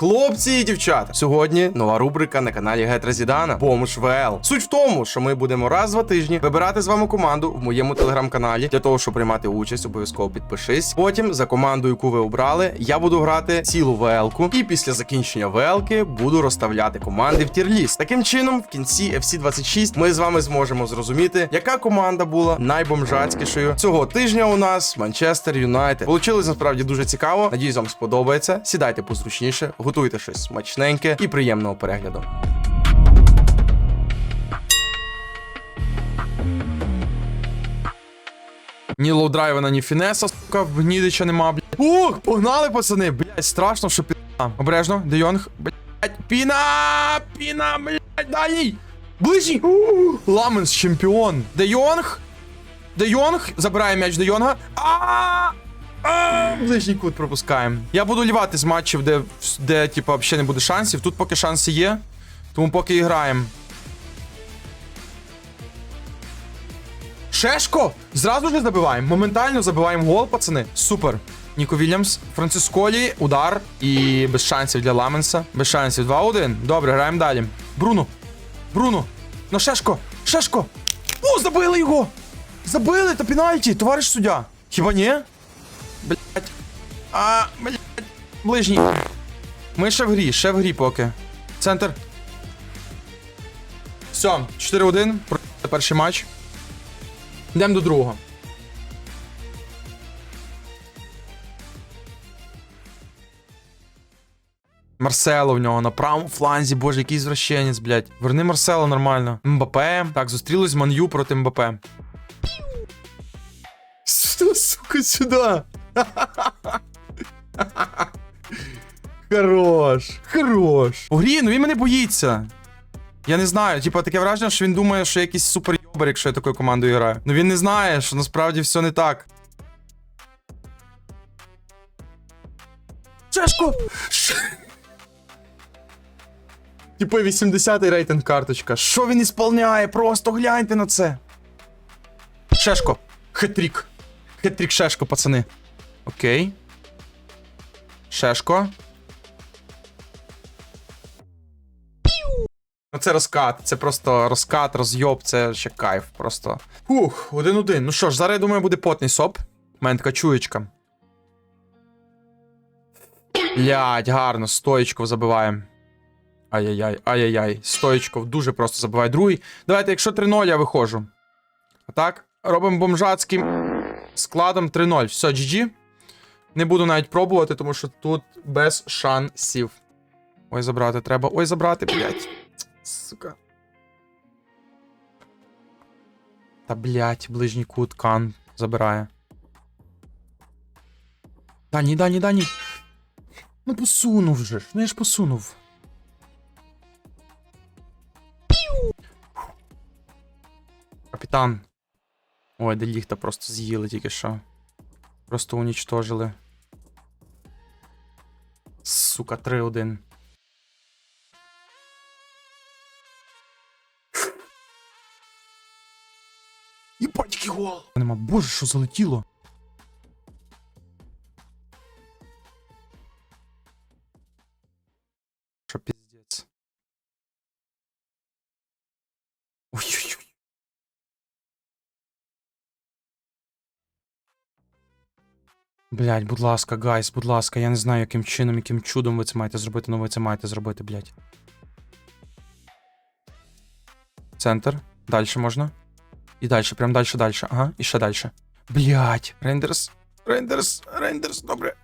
Хлопці і дівчата, сьогодні нова рубрика на каналі Гетра Зідана Бомж ВЛ. Суть в тому, що ми будемо раз два тижні вибирати з вами команду в моєму телеграм-каналі. Для того, щоб приймати участь, обов'язково підпишись. Потім за команду, яку ви обрали, я буду грати цілу ВЛ-ку. І після закінчення ВЛ-ки буду розставляти команди в тірліст. Таким чином, в кінці FC 26 ми з вами зможемо зрозуміти, яка команда була найбомжацькішою цього тижня. У нас Манчестер Юнайтед. Получилось насправді дуже цікаво. Надіюсь, вам сподобається. Сідайте позручніше, готуйте щось смачненьке і приємного перегляду. Ні лоудрайвена, ні фінеса, сука, в Гнідича нема, блядь. Ух, погнали, пацани, блядь, страшно, що піна. Обережно, Де Йонг, блядь, піна, піна, блядь, дальній. Ближній. Ламенс, чемпіон. Де Йонг, Де Йонг, забирає м'яч Де Йонга. А, ближній кут пропускаємо. Я буду лівати з матчів, де, де типа, взагалі не буде шансів. Тут поки шанси є, тому поки і граємо. Шешко! Зразу ж забиваємо. Моментально забиваємо гол, пацани. Супер. Ніко Вільямс, Францисколі, удар. І без шансів для Ламенса. Без шансів. 2-1. Добре, граємо далі. Бруно. Бруно. Ну Шешко. Шешко. О, забили його! Забили, та пенальті, товариш суддя. Хіба ні? А, блять. Ближній. Ми ще в грі, ще в грі поки. Центр. Все, 4-1. Перший матч. Йдемо до другого. Марсело в нього на правому фланзі, боже, який звращенець, блядь. Верни Марсело нормально. Мбапе. Так, зустрілись Ман'ю проти Мбапе. Що, сука, сюди? Хорош. Хорош. Грі, ну він мене боїться. Я не знаю, типа таке враження, що він думає, що я якийсь супер йобер, якщо я такою командою граю. Ну він не знає, що насправді все не так. Чешко! Типу 80-й рейтинг карточка. Що він ісполняє? Просто гляньте на це. Шешко. Хетрік. Хетрік Шешко, пацани. Окей. Шешко. Ну це розкат, це просто розкат, розйоб, це ще кайф просто. Фух, один-один. Ну що ж, зараз я думаю, буде потний соп. Така чуєчка. Блять, гарно, стоїчков забиваємо. Ай-яй-яй, ай-яй-яй. Стоїчков дуже просто забиває. Другий. Давайте, якщо 3-0, я виходжу. А так, робимо бомжацьким складом 3-0. Все, GG. Не буду навіть пробувати, тому що тут без шансів. Ой, забрати треба. Ой, забрати, блять. Сука. Та блять, ближній кут кан забирає. Дані, Дані, Дані. Ну посунув же ж. Ну я ж посунув. Капітан. Ой, деліхта просто з'їли тільки що. Просто унічтожили. Сука, 3-1. Гол! Нема, боже, що залетіло? Що піздець? Ой-ой-ой. Блять, будь ласка, гайс, будь ласка, я не знаю, яким чином, яким чудом ви це маєте зробити, але ви це маєте зробити, блять. Центр. Дальше можна. І далі, прям далі, далі. Ага, і ще далі. Блять, рендерс. Рендерс, рендерс, добре.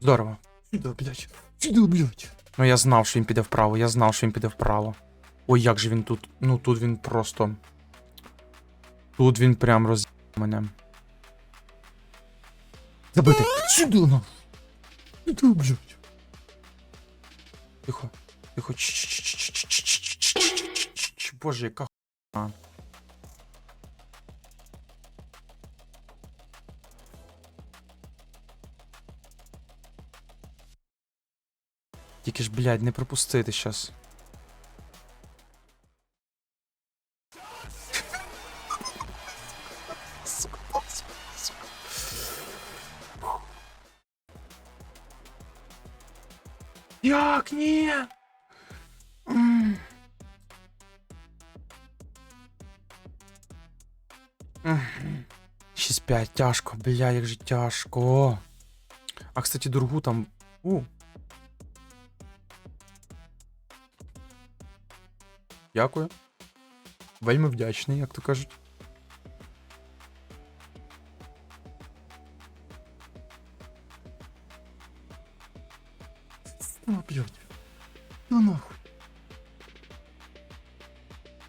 Здорово. Сюди, блять. Сюди, блять. Ну я знав, що він піде вправо, я знав, що він піде вправо. Ой, як же він тут. Ну тут він просто. Тут він прям роз мене. Забити. Сюди, ну. Сюди, блять. Тихо, тихо. Боже, яка хуйня. Тільки ж, блядь, не пропустити щас. Як ні? Мгм. 6-5, тяжко, бля, як же тяжко. А, кстати, дорогу там. У. Дякую. Вельми вдячний, як то кажуть.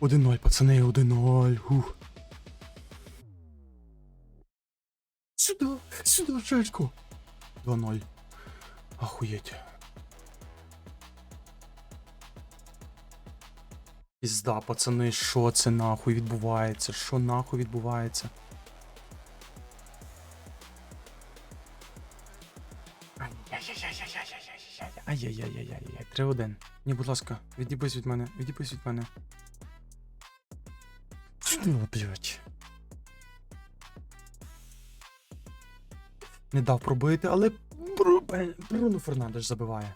1-0, пацани, 1-0. Ух. Сюда, сюда, Жечко. 2-0. Охуеть. Пізда, пацани, що це нахуй відбувається? Що нахуй відбувається? Ай-яй-яй-яй-яй-яй. 3-1. Ні, будь ласка, відібись від мене, відібись від мене. Сюди, блядь. Не дав пробити, але Бру... Бруно Фернандеш забиває.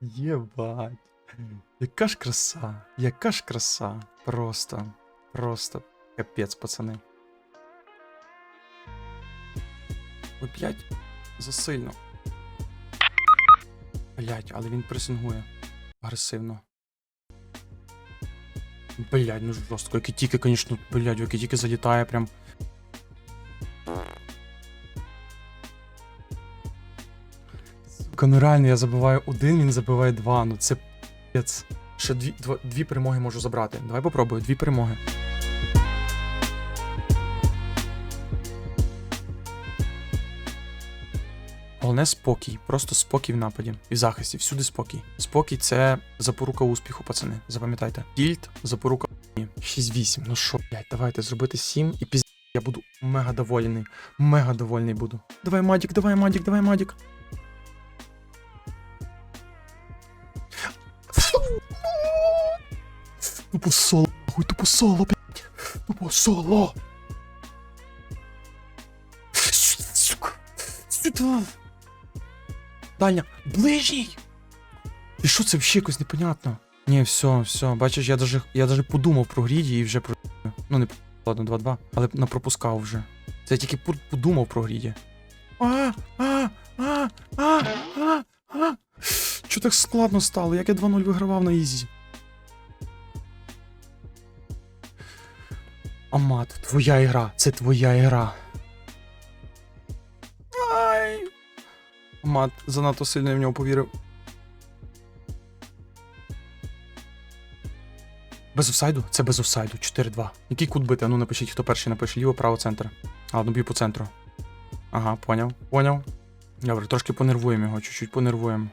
Єбать. Яка ж краса, яка ж краса. Просто, просто капець, пацани. Опять засильно. Блять, але він пресингує. Агресивно. Блять, ну жорстко. Кітіки, конечно, блять, у Кітіки залітає прям. Сука, ну реально, я забиваю один, він забиває два. Ну це пець. Ще дві, два, дві перемоги можу забрати. Давай попробую, дві перемоги. Головне спокій, просто спокій в нападі і в захисті, всюди спокій. Спокій це запорука успіху, пацани. Запам'ятайте. Тільт, запорука 6-8. Ну що, блядь, давайте зробити 7 і піз... Я буду мега довольний. Мега довольний буду. Давай, Мадік, давай, Мадік, давай, Мадік. Тупо соло, тупо соло, блядь. Тупо соло. Сука. Сюда. Дальня. Ближній. І що це взагалі якось непонятно? Ні, все, все. Бачиш, я даже, я даже подумав про гріді і вже про. Ну, не ладно, 2-2, але на пропускав вже. Це я тільки подумав про гріді. А, а, а, а, а, а. Чо так складно стало? Як я 2-0 вигравав на Ізі? Амат, твоя ігра, це твоя ігра. Амат, занадто сильно в нього повірив. Без офсайду? Це без офсайду. 4-2. Який кут бити? Ну напишіть, хто перший напише ліво, право, центр. А, ладно, б'ю по центру. Ага, поняв. Поняв. Добре, трошки понервуємо його, чуть-чуть понервуємо.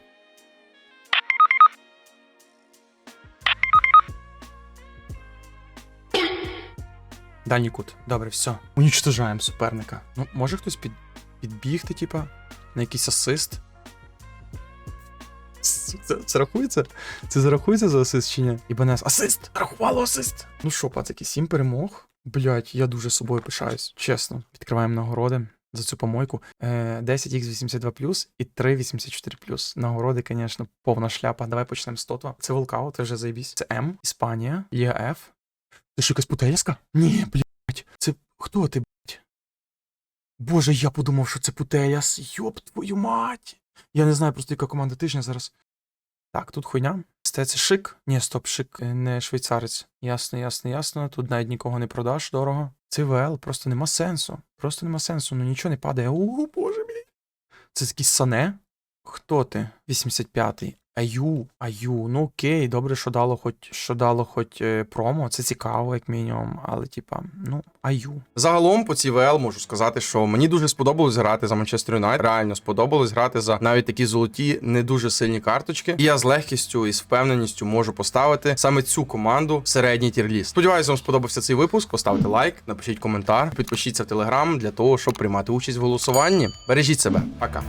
Дальній кут. Добре, все. Унічтожаємо суперника. Ну, може хтось під, підбігти, типа, на якийсь асист. Це, це рахується? Це зарахується за асист чи ні? Ібанес. Асист! Рахувало асист! Ну що, пацики, сім перемог. Блять, я дуже собою пишаюсь, чесно. Відкриваємо нагороди за цю помойку. Е, 10х82 і 384 Нагороди, звісно, повна шляпа. Давай почнемо з тотва. Це Волкао, це вже заєбісь. Це М, Іспанія, Ліга Ф. Ти що якась путельська? Ні, блять. Це хто ти? Боже, я подумав, що це Путеляс. Йоп твою мать. Я не знаю просто, яка команда тижня зараз. Так, тут хуйня. Це шик. Ні, стоп, шик, е, не швейцарець. Ясно, ясно, ясно. Тут навіть нікого не продаш дорого. Це ВЛ, просто нема сенсу. Просто нема сенсу, ну нічого не падає. О, боже мій. Це якийсь сане? Хто ти? 85-й. Аю, аю, ну окей, добре, що дало хоч що дало хоч е, промо, це цікаво, як мінімум, але типа, ну, аю. Загалом по ВЛ можу сказати, що мені дуже сподобалось грати за Манчестер Юнайтед. Реально сподобалось грати за навіть такі золоті, не дуже сильні карточки. І я з легкістю і з впевненістю можу поставити саме цю команду в середній тірліст. Сподіваюся, вам сподобався цей випуск. Поставте лайк, напишіть коментар, підпишіться в телеграм для того, щоб приймати участь в голосуванні. Бережіть себе, пока.